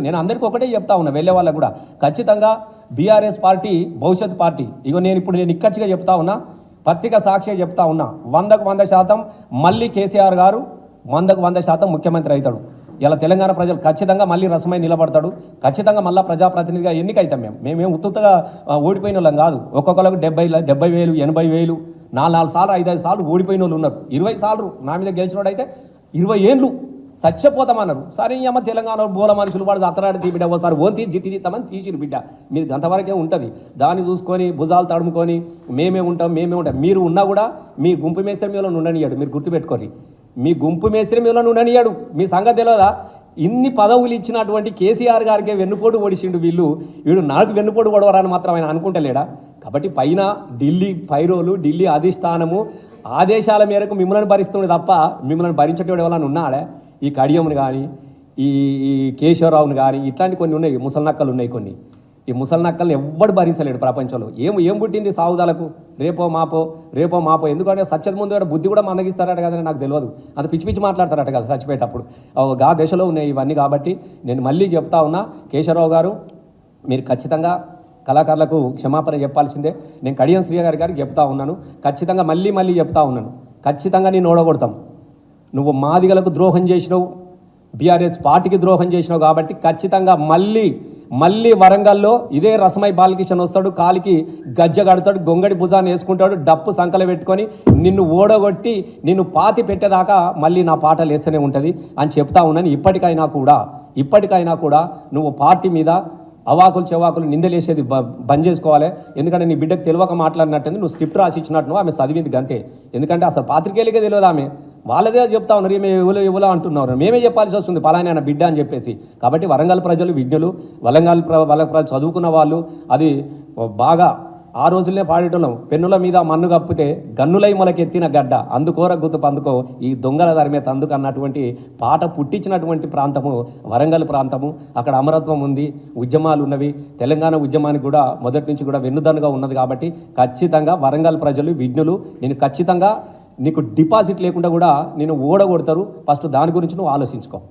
నేను అందరికీ ఒకటే చెప్తా ఉన్నా వెళ్ళే వాళ్ళకు కూడా. ఖచ్చితంగా బీఆర్ఎస్ పార్టీ భవిష్యత్ పార్టీ ఇగో నేను ఇప్పుడు నేను ఇక్కచ్చిగా చెప్తా ఉన్నా పత్రిక సాక్షిగా చెప్తా ఉన్నా వందకు వంద శాతం మళ్ళీ కేసీఆర్ గారు వందకు వంద శాతం ముఖ్యమంత్రి అవుతాడు. ఇలా తెలంగాణ ప్రజలు ఖచ్చితంగా మళ్ళీ రసమై నిలబడతాడు. ఖచ్చితంగా మళ్ళీ ప్రజాప్రతినిధిగా ఎన్నికైతాం మేము. మేమేం ఉత్తుగా ఓడిపోయిన వాళ్ళం కాదు. ఒక్కొక్కరికి డెబ్బై డెబ్బై వేలు ఎనభై వేలు నాలుగు నాలుగు సార్లు ఐదు ఐదు సార్లు ఓడిపోయిన వాళ్ళు ఉన్నారు. ఇరవై సార్లు నా మీద గెలిచినోడు అయితే ఇరవై ఏండ్లు చచ్చిపోతామన్నారు సరే అమ్మ తెలంగాణ బోల మనుషులు వాడు అత్తరాడి తీ బిడ్డ ఒకసారి ఓన్ తీసి జిట్టి తీస్తామని తీసిరు బిడ్డ. మీరు గంతవరకే ఉంటుంది. దాన్ని చూసుకొని భుజాలు తడుముకొని మేమే ఉంటాం మేమే ఉంటాం. మీరు ఉన్నా కూడా మీ గుంపు మేస్త్రి మీలో ఉండనియాడు. మీరు గుర్తుపెట్టుకోరు మీ గుంపు మేస్త్రి మీలో ఉండనియాడు. మీ సంగతి తెలియదా ఇన్ని పదవులు ఇచ్చినటువంటి కేసీఆర్ గారికే వెన్నుపోటు ఓడిసిండు వీళ్ళు. వీడు నాకు వెన్నుపోటు ఓడవరని మాత్రం ఆయన అనుకుంటలేడా? కాబట్టి పైన ఢిల్లీ పైరోలు ఢిల్లీ అధిష్టానము ఆదేశాల మేరకు మిమ్మల్ని భరిస్తుండే తప్ప మిమ్మల్ని భరించేటోడు ఎవరైనా ఉన్నాడా? ఈ కడియంను కానీ ఈ ఈ కేశవరావుని కానీ ఇట్లాంటి కొన్ని ఉన్నాయి ముసలినక్కలు ఉన్నాయి కొన్ని. ఈ ముసలినక్కల్ని ఎవ్వడు భరించలేడు ప్రపంచంలో. ఏం ఏం పుట్టింది సావుదాలకు? రేపో మాపో రేపో మాపో? ఎందుకంటే సత్యత ముందు బుద్ధి కూడా మందగిస్తారట కదని నాకు తెలియదు అంత పిచ్చి పిచ్చి మాట్లాడతారట కదా చచ్చిపోయేటప్పుడు. ఓ గా దశలో ఉన్నాయి ఇవన్నీ కాబట్టి నేను మళ్ళీ చెప్తా ఉన్నా కేశవరావు గారు మీరు ఖచ్చితంగా కళాకారులకు క్షమాపణ చెప్పాల్సిందే. నేను కడియం శ్రీ గారి గారికి చెప్తా ఉన్నాను. ఖచ్చితంగా మళ్ళీ మళ్ళీ చెప్తా ఉన్నాను. ఖచ్చితంగా నేను ఓడగొడతాం. నువ్వు మాదిగలకు ద్రోహం చేసినావు బీఆర్ఎస్ పార్టీకి ద్రోహం చేసినావు కాబట్టి ఖచ్చితంగా మళ్ళీ మళ్ళీ వరంగల్లో ఇదే రసమై బాలకిషన్ వస్తాడు కాలికి గజ్జ కడతాడు గొంగడి భుజాన్ని వేసుకుంటాడు డప్పు సంకల పెట్టుకొని నిన్ను ఓడగొట్టి నిన్ను పాతి పెట్టేదాకా మళ్ళీ నా పాట లేస్తూనే ఉంటుంది అని చెప్తా ఉన్నాను ఇప్పటికైనా కూడా. ఇప్పటికైనా కూడా నువ్వు పార్టీ మీద అవాకులు చెవాకులు నిందలేసేది బ బంద్ చేసుకోవాలి. ఎందుకంటే నీ బిడ్డకు తెలియక మాట్లాడినట్టుంది నువ్వు స్క్రిప్ట్ రాసి ఇచ్చినట్టు ఆమె చదివింది గంతే. ఎందుకంటే అసలు పాత్రికేయులకే తెలియదు ఆమె. వాళ్ళదే చెప్తా ఉన్నారు. మేము ఇవ్వలే ఇవ్వలే అంటున్నారు. మేమే చెప్పాల్సి వస్తుంది. పలాని ఆయన బిడ్డ అని చెప్పేసి. కాబట్టి వరంగల్ ప్రజలు విజ్ఞులు వరంగల్ ప్ర వరంగల్ ప్రజలు చదువుకున్న వాళ్ళు అది బాగా ఆ రోజుల్లో పాడేటోళ్ళం. పెన్నుల మీద మన్ను కప్పితే గన్నులై మొలకెత్తిన గడ్డ. అందుకోర గుర్తు పందుకో ఈ దొంగల ధరమే తందుకు అన్నటువంటి పాట పుట్టించినటువంటి ప్రాంతము వరంగల్ ప్రాంతము. అక్కడ అమరత్వం ఉంది ఉద్యమాలు ఉన్నవి. తెలంగాణ ఉద్యమానికి కూడా మొదటి నుంచి కూడా వెన్నుదన్నుగా ఉన్నది కాబట్టి ఖచ్చితంగా వరంగల్ ప్రజలు విజ్ఞులు నేను ఖచ్చితంగా నీకు డిపాజిట్ లేకుండా కూడా నేను ఓడగొడతారు. ఫస్ట్ దాని గురించి నువ్వు ఆలోచించుకో.